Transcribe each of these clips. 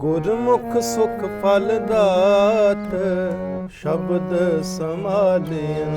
ਗੁਰਮੁਖ ਸੁਖ ਫਲ ਦਾਤ ਸ਼ਬਦ ਸਮਾਲਿਨ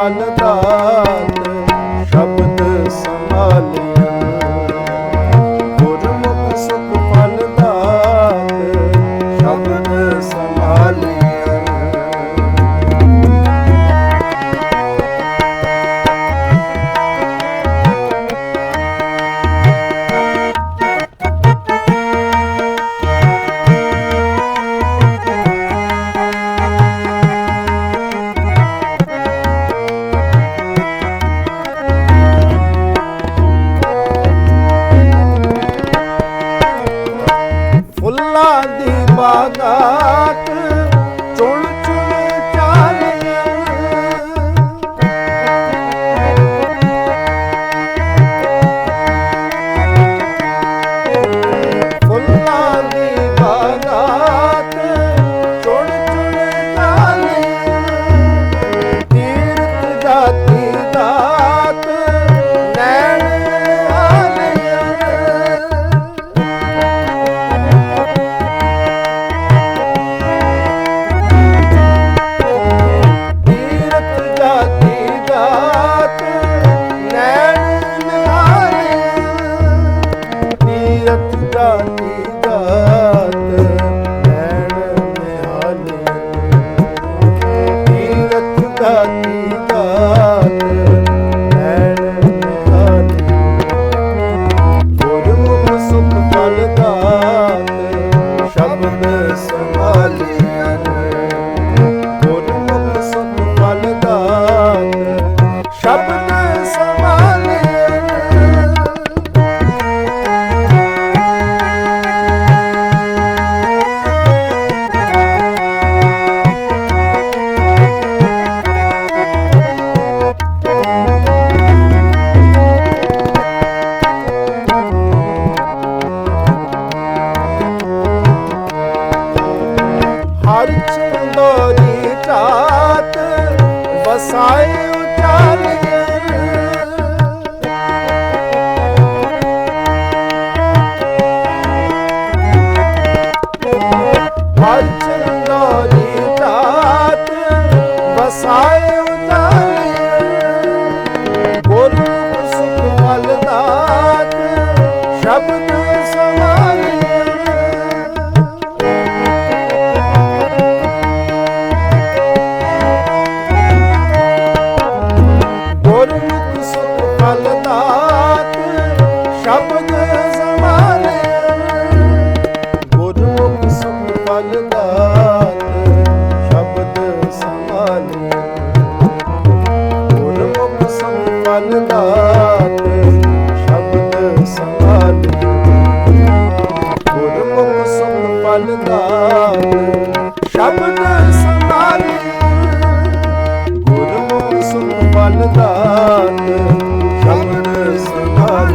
ਸੁਖ ਦਾ ਬਾਗਾਤ ਜਤ ਜਾਤੀ ਰਾਤ ਵਸਾਏ ਨਾਥ ਸ਼ਬਦ ਸੰਭਾਲ। ਗੁਰਮੁਖ ਸੁਣ ਫਲ ਸ਼ਬਦ ਸੰਭਾਲ। ਗੁਰਮੁਖ ਸੁਣ ਫਲ ਸ਼ਬਦ ਸੰਭਾਲ।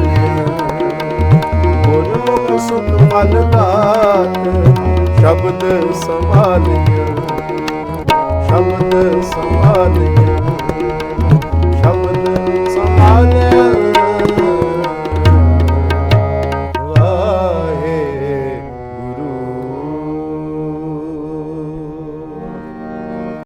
ਗੁਰਮੁਖ ਸੁਣ ਫਲ ਸ਼ਬਦ ਸੰਭਾਲ।